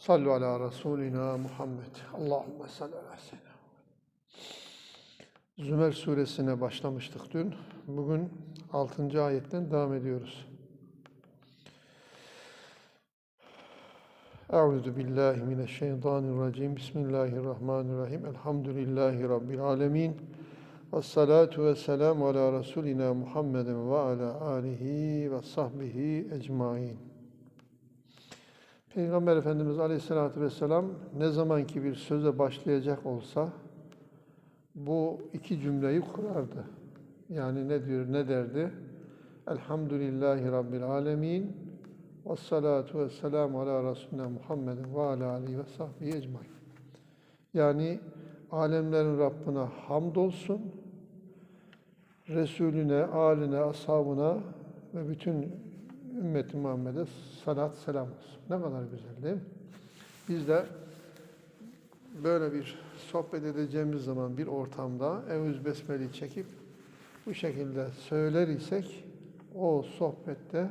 Sallu ala Resulina Muhammed. Allahümme salli ala seyyidina. Zümer suresine başlamıştık dün. Bugün 6. ayetten devam ediyoruz. Euzu billahi mineşşeytanirracim. Bismillahirrahmanirrahim. Elhamdülillahi rabbil alamin. Ves salatu vesselamu ala Resulina Muhammedin ve ala alihi ve sahbihi ecmaîn. Peygamber Efendimiz Aleyhisselatü Vesselam ne zamanki bir söze başlayacak olsa bu iki cümleyi kurardı. Yani ne diyor, ne derdi? Elhamdülillahi Rabbil Alemin ve salatu ve selamu ala Resulüne Muhammedin ve ala aleyhi ve sahbihi ecmaîn. Yani alemlerin Rabbine hamdolsun, Resulüne, aline, ashabına ve bütün ümmeti Muhammed'e salat selam olsun. Ne kadar güzel değil mi? Biz de böyle bir sohbet edeceğimiz zaman bir ortamda Evuz Besmele'yi çekip bu şekilde söyler isek o sohbette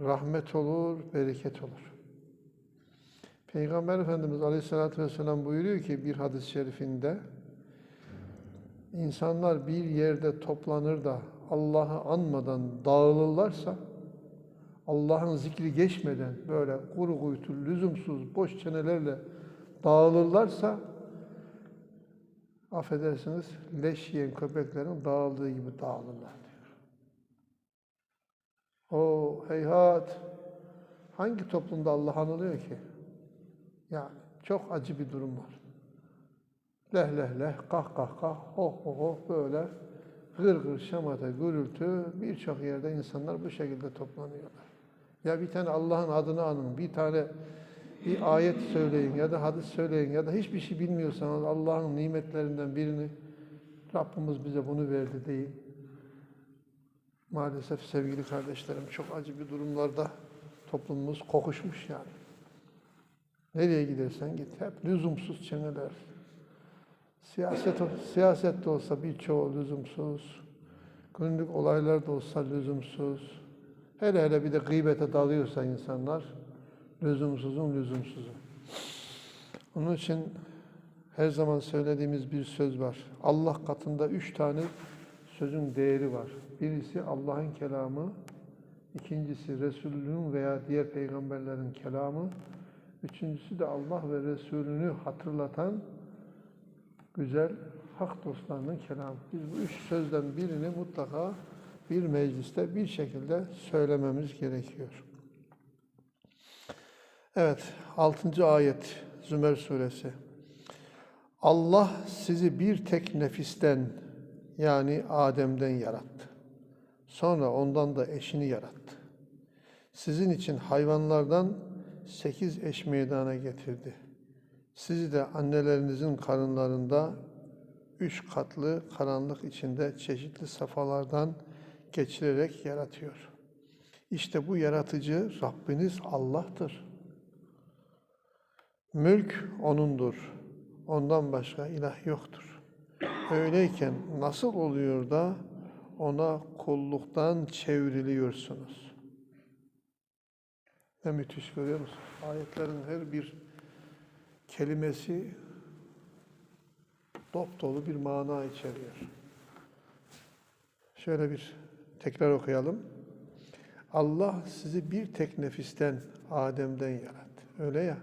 rahmet olur, bereket olur. Peygamber Efendimiz Aleyhisselatü Vesselam buyuruyor ki bir hadis-i şerifinde insanlar bir yerde toplanır da Allah'ı anmadan dağılırlarsa Allah'ın zikri geçmeden böyle kuru kuytu, lüzumsuz, boş çenelerle dağılırlarsa affedersiniz leş yiyen köpeklerin dağıldığı gibi dağılırlar diyor. O heyhat hangi toplumda Allah anılıyor ki? Yani çok acı bir durum var. Leh leh leh, kah kah kah, oh oh oh böyle gır gır şamata, gürültü birçok yerde insanlar bu şekilde toplanıyorlar. Ya bir tane Allah'ın adını anın, bir tane bir ayet söyleyin ya da hadis söyleyin ya da hiçbir şey bilmiyorsanız Allah'ın nimetlerinden birini Rabbimiz bize bunu verdi deyin. Maalesef sevgili kardeşlerim çok acı bir durumlarda toplumumuz kokuşmuş yani. Nereye gidersen git hep lüzumsuz çeneler. Siyaset, siyaset de olsa birçoğu lüzumsuz. Günlük olaylar da olsa lüzumsuz. Hele hele bir de gıybete dalıyorsa insanlar, lüzumsuzun lüzumsuzu. Onun için her zaman söylediğimiz bir söz var. Allah katında üç tane sözün değeri var. Birisi Allah'ın kelamı, ikincisi Resulünün veya diğer peygamberlerin kelamı, üçüncüsü de Allah ve Resulünü hatırlatan güzel hak dostlarının kelamı. Biz bu üç sözden birini mutlaka bir mecliste bir şekilde söylememiz gerekiyor. Evet, 6. ayet Zümer suresi. Allah sizi bir tek nefisten yani Adem'den yarattı. Sonra ondan da eşini yarattı. Sizin için hayvanlardan sekiz eş meydana getirdi. Sizi de annelerinizin karınlarında üç katlı karanlık içinde çeşitli safhalardan geçirerek yaratıyor. İşte bu yaratıcı Rabbiniz Allah'tır. Mülk O'nundur. Ondan başka ilah yoktur. Öyleyken nasıl oluyor da O'na kulluktan çevriliyorsunuz? Ne müthiş görüyor musunuz? Ayetlerin her bir kelimesi dop dolu bir mana içeriyor. Şöyle bir tekrar okuyalım. Allah sizi bir tek nefisten, Adem'den yarattı. Öyle ya.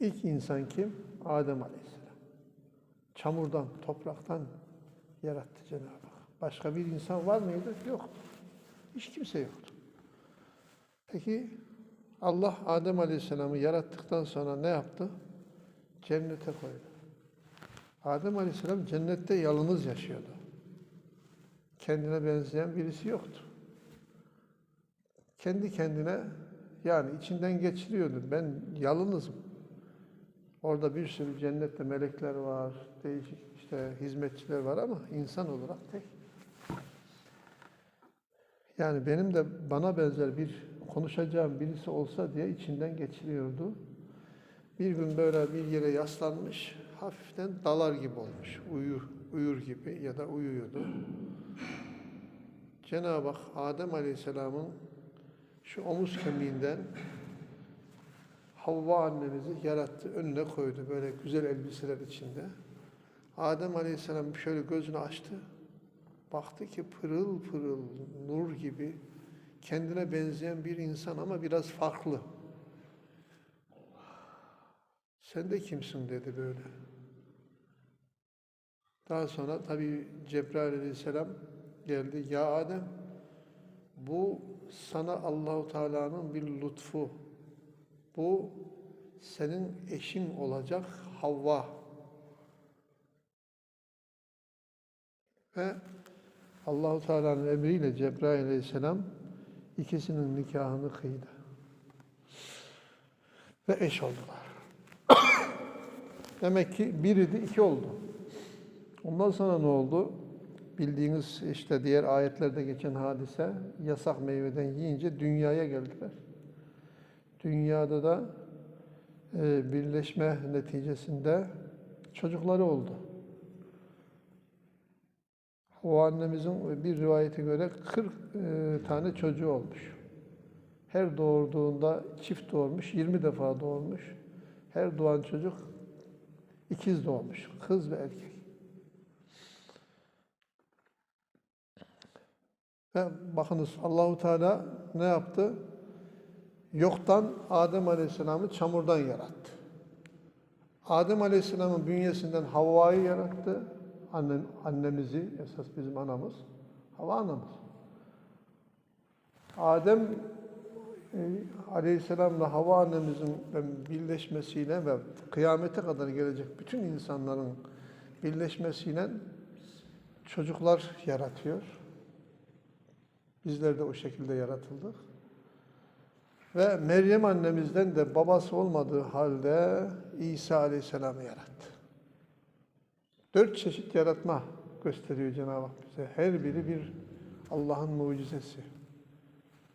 İlk insan kim? Adem Aleyhisselam. Çamurdan, topraktan yarattı Cenab-ı Hak. Başka bir insan var mıydı? Yoktu. Hiç kimse yoktu. Peki Allah Adem Aleyhisselam'ı yarattıktan sonra ne yaptı? Cennete koydu. Adem Aleyhisselam cennette yalnız yaşıyordu. Kendine benzeyen birisi yoktu. Kendi kendine yani içinden geçiriyordu. Ben yalnızım. Orada bir sürü cennette melekler var, değişik işte hizmetçiler var ama insan olarak tek. Yani benim de bana benzer bir konuşacağım birisi olsa diye içinden geçiriyordu. Bir gün böyle bir yere yaslanmış, hafiften dalar gibi olmuş. Uyur, uyur gibi ya da uyuyordu. Cenab-ı Hak Adem Aleyhisselam'ın şu omuz kemiğinden Havva annemizi yarattı, önüne koydu böyle güzel elbiseler içinde. Adem Aleyhisselam şöyle gözünü açtı. Baktı ki pırıl pırıl nur gibi kendine benzeyen bir insan ama biraz farklı. Sen de kimsin dedi böyle. Daha sonra tabii Cebrail aleyhisselam geldi. Ya Adem bu sana Allahu Teala'nın bir lütfu. Bu senin eşin olacak Havva. Ve Allahu Teala'nın emriyle Cebrail aleyhisselam ikisinin nikahını kıydı. Ve eş oldular. Demek ki bir idi iki oldu. Ondan sonra ne oldu? Bildiğiniz işte diğer ayetlerde geçen hadise yasak meyveden yiyince dünyaya geldiler. Dünyada da e, birleşme neticesinde çocukları oldu. O annemizin bir rivayete göre 40 e, tane çocuğu olmuş. Her doğurduğunda çift doğurmuş, 20 defa doğurmuş. Her doğan çocuk ikiz doğmuş, kız ve erkek. Ve bakınız Allahu Teala ne yaptı? Yoktan Adem Aleyhisselam'ı çamurdan yarattı. Adem Aleyhisselam'ın bünyesinden Havva'yı yarattı. Annem, annemizi, esas bizim anamız, Havva anamız. Adem Aleyhisselam'la Havva annemizin birleşmesiyle ve kıyamete kadar gelecek bütün insanların birleşmesiyle çocuklar yaratıyor. Bizler de o şekilde yaratıldık. Ve Meryem annemizden de babası olmadığı halde İsa Aleyhisselam'ı yarattı. Dört çeşit yaratma gösteriyor Cenab-ı Hak bize. Her biri bir Allah'ın mucizesi.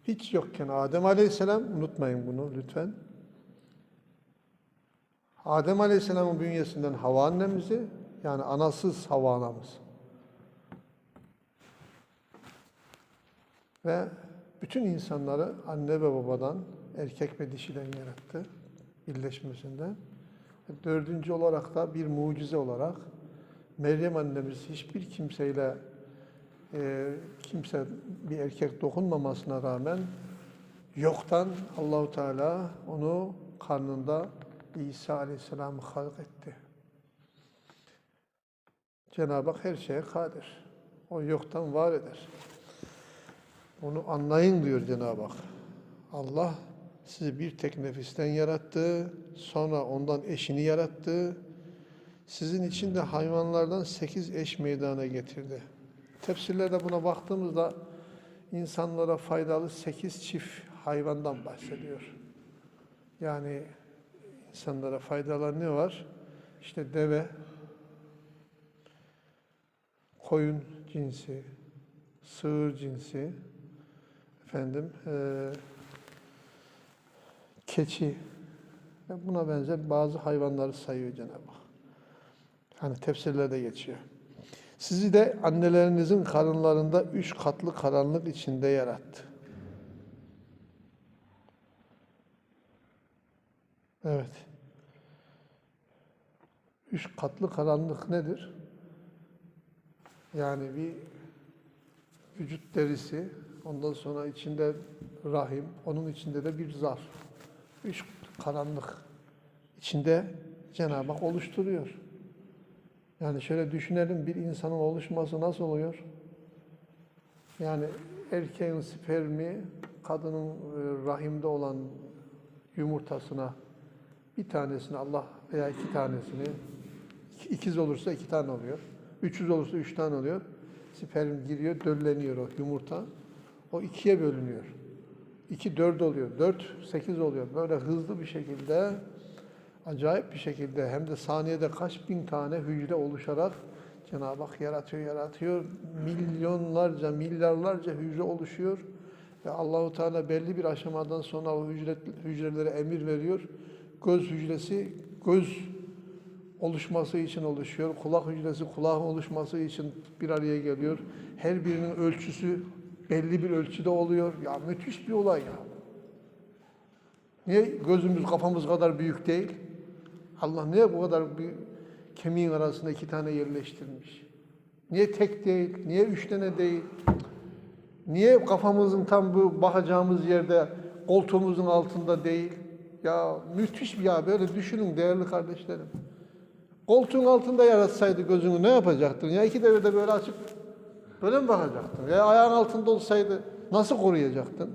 Hiç yokken Adem Aleyhisselam, unutmayın bunu lütfen. Adem Aleyhisselam'ın bünyesinden Hava annemizi, yani anasız Hava anamız. Ve bütün insanları anne ve babadan, erkek ve dişiden yarattı, birleşmesinden. Dördüncü olarak da bir mucize olarak Meryem annemiz hiçbir kimseyle e, kimse bir erkek dokunmamasına rağmen yoktan Allahu Teala onu karnında İsa Aleyhisselam'ı halk etti. Cenab-ı Hak her şeye kadir. O yoktan var eder. Onu anlayın diyor Cenab-ı Hak. Allah sizi bir tek nefisten yarattı, sonra ondan eşini yarattı. Sizin için de hayvanlardan sekiz eş meydana getirdi. Tefsirlerde buna baktığımızda insanlara faydalı sekiz çift hayvandan bahsediyor. Yani insanlara faydalar ne var? İşte deve, koyun cinsi, sığır cinsi, efendim e, keçi ve buna benzer bazı hayvanları sayıyor Cenab-ı Hak. Hani tefsirlerde geçiyor. Sizi de annelerinizin karınlarında üç katlı karanlık içinde yarattı. Evet. Üç katlı karanlık nedir? Yani bir vücut derisi, ondan sonra içinde rahim, onun içinde de bir zar. Üç karanlık içinde Cenab-ı Hak oluşturuyor. Yani şöyle düşünelim bir insanın oluşması nasıl oluyor? Yani erkeğin spermi kadının e, rahimde olan yumurtasına bir tanesini Allah veya iki tanesini ikiz olursa iki tane oluyor. Üçüz olursa üç tane oluyor. Sperm giriyor, dölleniyor o yumurta. O ikiye bölünüyor. İki dört oluyor. Dört sekiz oluyor. Böyle hızlı bir şekilde acayip bir şekilde hem de saniyede kaç bin tane hücre oluşarak Cenab-ı Hak yaratıyor, yaratıyor. Milyonlarca, milyarlarca hücre oluşuyor. Ve Allahu Teala belli bir aşamadan sonra o hücre, hücrelere emir veriyor. Göz hücresi göz oluşması için oluşuyor. Kulak hücresi kulağın oluşması için bir araya geliyor. Her birinin ölçüsü belli bir ölçüde oluyor. Ya müthiş bir olay ya. Niye gözümüz kafamız kadar büyük değil? Allah niye bu kadar bir kemiğin arasında iki tane yerleştirmiş? Niye tek değil? Niye üç tane değil? Niye kafamızın tam bu bakacağımız yerde koltuğumuzun altında değil? Ya müthiş bir ya böyle düşünün değerli kardeşlerim. Koltuğun altında yaratsaydı gözünü ne yapacaktın? Ya iki devirde böyle açıp böyle mi bakacaktın? Ya ayağın altında olsaydı nasıl koruyacaktın?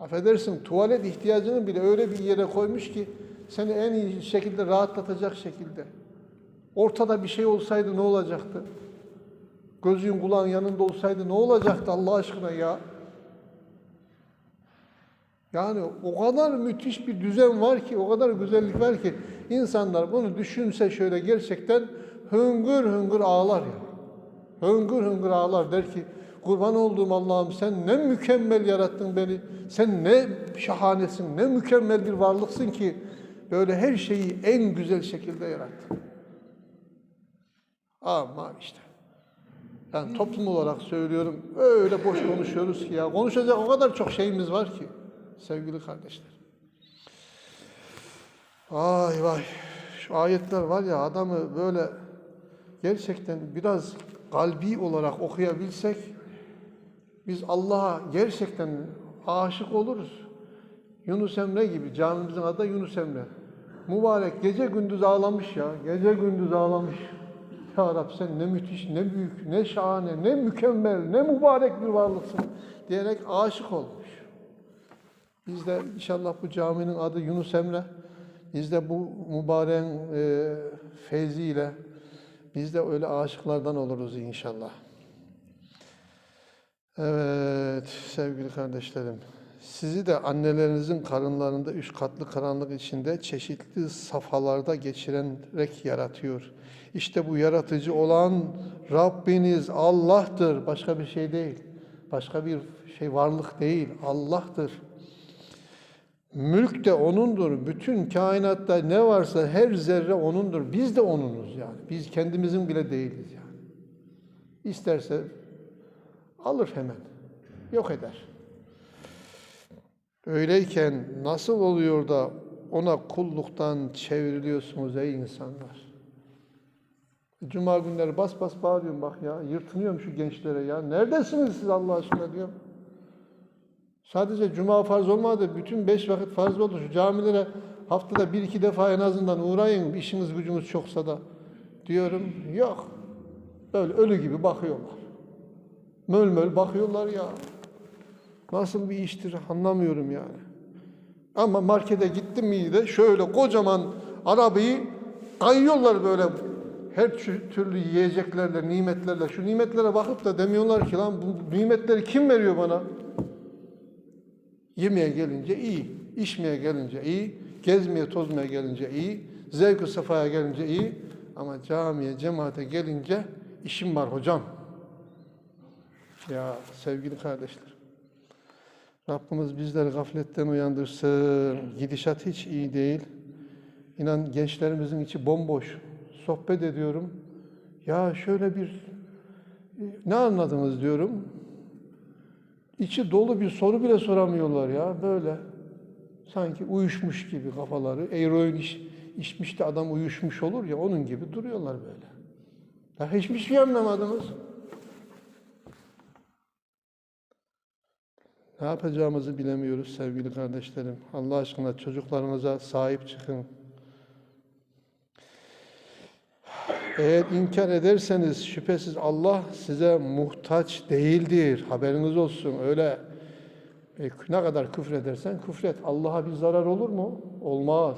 Affedersin tuvalet ihtiyacını bile öyle bir yere koymuş ki seni en iyi şekilde rahatlatacak şekilde. Ortada bir şey olsaydı ne olacaktı? Gözün kulağın yanında olsaydı ne olacaktı Allah aşkına ya? Yani o kadar müthiş bir düzen var ki, o kadar güzellik var ki insanlar bunu düşünse şöyle gerçekten hüngür hüngür ağlar ya. Hüngür hüngür ağlar der ki kurban olduğum Allah'ım sen ne mükemmel yarattın beni. Sen ne şahanesin, ne mükemmel bir varlıksın ki böyle her şeyi en güzel şekilde yarattın. Ama işte. Yani toplum olarak söylüyorum, öyle boş konuşuyoruz ki ya. Konuşacak o kadar çok şeyimiz var ki sevgili kardeşler. Vay vay. Şu ayetler var ya adamı böyle gerçekten biraz kalbi olarak okuyabilsek biz Allah'a gerçekten aşık oluruz. Yunus Emre gibi camimizin adı Yunus Emre. Mübarek gece gündüz ağlamış ya. Gece gündüz ağlamış. Ya Rab sen ne müthiş, ne büyük, ne şahane, ne mükemmel, ne mübarek bir varlıksın diyerek aşık olmuş. Biz de inşallah bu caminin adı Yunus Emre. Biz de bu mübareğin e, feyziyle biz de öyle aşıklardan oluruz inşallah. Evet sevgili kardeşlerim. Sizi de annelerinizin karınlarında üç katlı karanlık içinde çeşitli safhalarda geçirerek yaratıyor. İşte bu yaratıcı olan Rabbiniz Allah'tır. Başka bir şey değil. Başka bir şey varlık değil. Allah'tır. Mülk de O'nundur. Bütün kainatta ne varsa her zerre O'nundur. Biz de O'nunuz yani. Biz kendimizin bile değiliz yani. İsterse alır hemen. Yok eder. Öyleyken nasıl oluyor da ona kulluktan çevriliyorsunuz ey insanlar? Cuma günleri bas bas bağırıyorum bak ya. Yırtınıyorum şu gençlere ya. Neredesiniz siz Allah aşkına diyorum. Sadece cuma farz olmadı. Bütün beş vakit farz oldu. Şu camilere haftada bir iki defa en azından uğrayın. işiniz gücünüz çoksa da. Diyorum yok. Böyle ölü gibi bakıyorlar. Möl möl bakıyorlar ya. Nasıl bir iştir anlamıyorum yani. Ama markete gittim mi de şöyle kocaman arabayı kayıyorlar böyle her türlü yiyeceklerle, nimetlerle. Şu nimetlere bakıp da demiyorlar ki lan bu nimetleri kim veriyor bana? Yemeye gelince iyi, içmeye gelince iyi, gezmeye tozmaya gelince iyi, zevk-ı sefaya gelince iyi. Ama camiye, cemaate gelince işim var hocam. Ya sevgili kardeşler. Rabbimiz bizleri gafletten uyandırsın. Gidişat hiç iyi değil. İnan gençlerimizin içi bomboş. Sohbet ediyorum. Ya şöyle bir ne anladınız diyorum. İçi dolu bir soru bile soramıyorlar ya böyle. Sanki uyuşmuş gibi kafaları. Eroin iş, içmiş de adam uyuşmuş olur ya onun gibi duruyorlar böyle. Ya hiçbir şey anlamadınız. Ne yapacağımızı bilemiyoruz sevgili kardeşlerim. Allah aşkına çocuklarınıza sahip çıkın. Eğer inkar ederseniz şüphesiz Allah size muhtaç değildir. Haberiniz olsun. Öyle e, ne kadar küfredersen küfret. Allah'a bir zarar olur mu? Olmaz.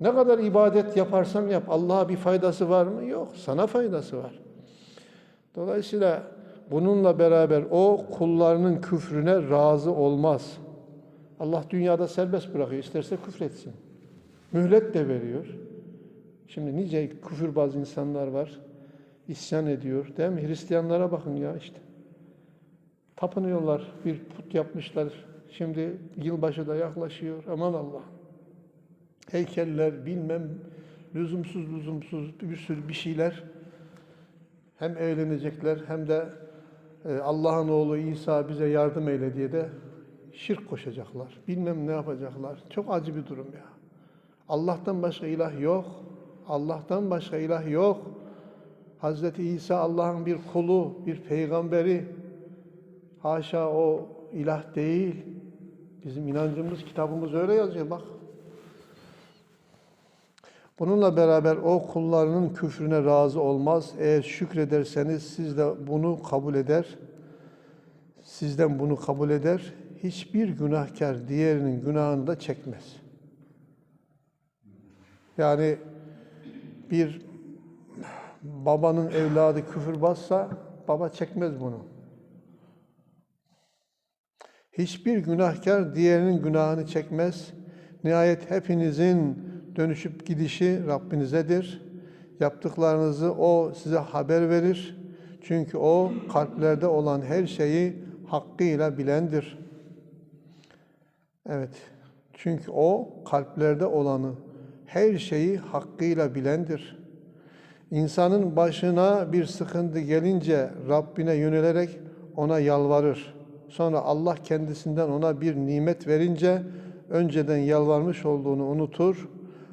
Ne kadar ibadet yaparsan yap. Allah'a bir faydası var mı? Yok. Sana faydası var. Dolayısıyla bununla beraber o kullarının küfrüne razı olmaz. Allah dünyada serbest bırakıyor. İsterse küfretsin. Mühlet de veriyor. Şimdi nice küfürbaz insanlar var. İsyan ediyor. Değil mi? Hristiyanlara bakın ya işte. Tapınıyorlar. Bir put yapmışlar. Şimdi yılbaşı da yaklaşıyor. Aman Allah. Heykeller, bilmem lüzumsuz lüzumsuz bir sürü bir şeyler. Hem eğlenecekler hem de Allah'ın oğlu İsa bize yardım eyle diye de şirk koşacaklar. Bilmem ne yapacaklar. Çok acı bir durum ya. Allah'tan başka ilah yok. Allah'tan başka ilah yok. Hazreti İsa Allah'ın bir kulu, bir peygamberi. Haşa o ilah değil. Bizim inancımız, kitabımız öyle yazıyor bak. Bununla beraber o kullarının küfrüne razı olmaz. Eğer şükrederseniz siz de bunu kabul eder. Sizden bunu kabul eder. Hiçbir günahkar diğerinin günahını da çekmez. Yani bir babanın evladı küfür bassa baba çekmez bunu. Hiçbir günahkar diğerinin günahını çekmez. Nihayet hepinizin dönüşüp gidişi Rabbinizedir. Yaptıklarınızı O size haber verir. Çünkü O kalplerde olan her şeyi hakkıyla bilendir. Evet. Çünkü O kalplerde olanı, her şeyi hakkıyla bilendir. İnsanın başına bir sıkıntı gelince Rabbine yönelerek ona yalvarır. Sonra Allah kendisinden ona bir nimet verince önceden yalvarmış olduğunu unutur.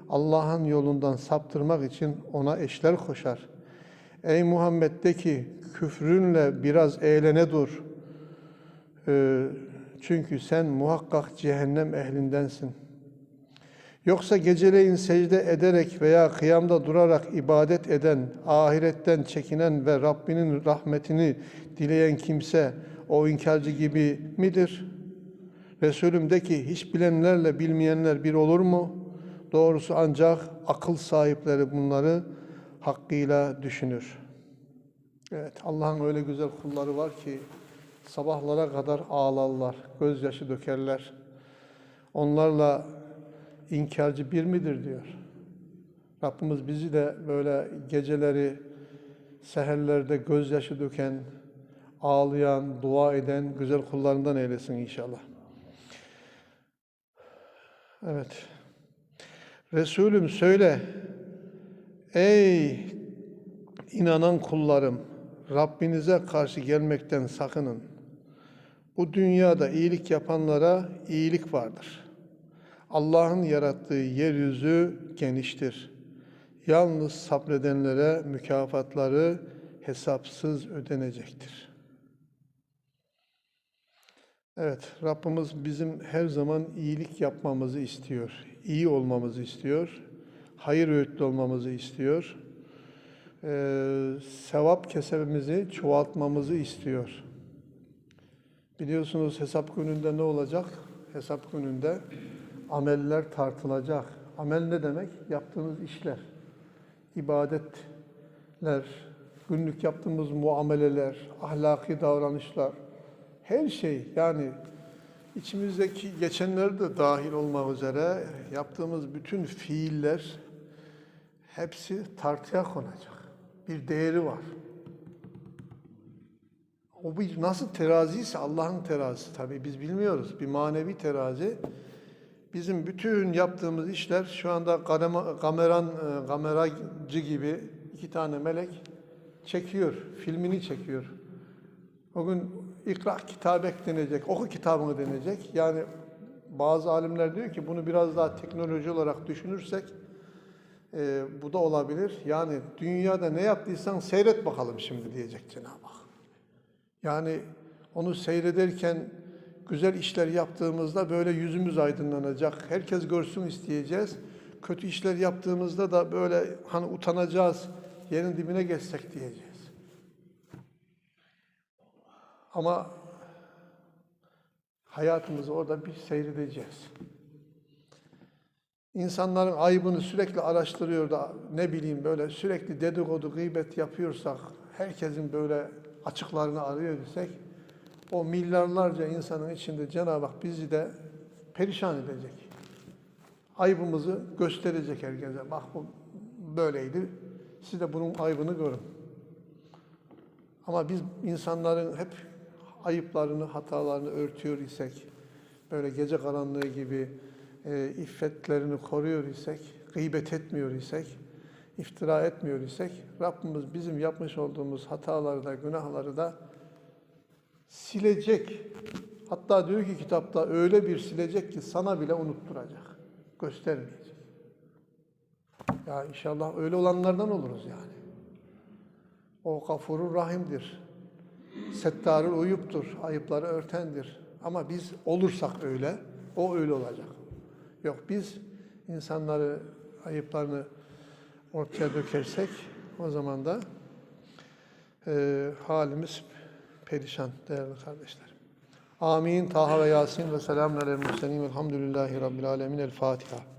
Allah'ın yolundan saptırmak için ona eşler koşar. Ey Muhammed de ki küfrünle biraz eğlene dur. Ee, çünkü sen muhakkak cehennem ehlindensin. Yoksa geceleyin secde ederek veya kıyamda durarak ibadet eden, ahiretten çekinen ve Rabbinin rahmetini dileyen kimse o inkarcı gibi midir? Resulüm de ki hiç bilenlerle bilmeyenler bir olur mu? Doğrusu ancak akıl sahipleri bunları hakkıyla düşünür. Evet Allah'ın öyle güzel kulları var ki sabahlara kadar ağlarlar, gözyaşı dökerler. Onlarla inkarcı bir midir diyor. Rabbimiz bizi de böyle geceleri seherlerde gözyaşı döken, ağlayan, dua eden güzel kullarından eylesin inşallah. Evet. Resulüm söyle, ey inanan kullarım, Rabbinize karşı gelmekten sakının. Bu dünyada iyilik yapanlara iyilik vardır. Allah'ın yarattığı yeryüzü geniştir. Yalnız sabredenlere mükafatları hesapsız ödenecektir. Evet, Rabbimiz bizim her zaman iyilik yapmamızı istiyor. iyi olmamızı istiyor. Hayır öğütlü olmamızı istiyor. Ee, sevap kesebimizi çoğaltmamızı istiyor. Biliyorsunuz hesap gününde ne olacak? Hesap gününde ameller tartılacak. Amel ne demek? Yaptığınız işler, ibadetler, günlük yaptığımız muameleler, ahlaki davranışlar, her şey yani içimizdeki geçenleri de dahil olmak üzere yaptığımız bütün fiiller hepsi tartıya konacak. Bir değeri var. O bir nasıl terazi ise Allah'ın terazisi tabii biz bilmiyoruz. Bir manevi terazi. Bizim bütün yaptığımız işler şu anda kameran, e, kameracı gibi iki tane melek çekiyor, filmini çekiyor. O gün ikra kitabek denecek, oku kitabını denecek. Yani bazı alimler diyor ki bunu biraz daha teknoloji olarak düşünürsek e, bu da olabilir. Yani dünyada ne yaptıysan seyret bakalım şimdi diyecek Cenab-ı Hak. Yani onu seyrederken güzel işler yaptığımızda böyle yüzümüz aydınlanacak. Herkes görsün isteyeceğiz. Kötü işler yaptığımızda da böyle hani utanacağız. Yerin dibine geçsek diyeceğiz. Ama hayatımızı orada bir seyredeceğiz. İnsanların ayıbını sürekli araştırıyor da ne bileyim böyle sürekli dedikodu, gıybet yapıyorsak, herkesin böyle açıklarını arıyor desek, o milyarlarca insanın içinde Cenab-ı Hak bizi de perişan edecek. Ayıbımızı gösterecek herkese. Bak bu böyleydi. Siz de bunun ayıbını görün. Ama biz insanların hep ayıplarını, hatalarını örtüyor isek, böyle gece karanlığı gibi e, iffetlerini koruyor isek, gıybet etmiyor isek, iftira etmiyor isek, Rabbimiz bizim yapmış olduğumuz hataları da, günahları da silecek. Hatta diyor ki kitapta öyle bir silecek ki sana bile unutturacak. Göstermeyecek. Ya inşallah öyle olanlardan oluruz yani. O gafurur rahimdir. Settarül uyuptur. Ayıpları örtendir. Ama biz olursak öyle, o öyle olacak. Yok biz insanları ayıplarını ortaya dökersek o zaman da e, halimiz perişan değerli kardeşler. Amin. Taha ve Yasin ve selamun aleyhi ve sellem. Elhamdülillahi Rabbil alemin. El Fatiha.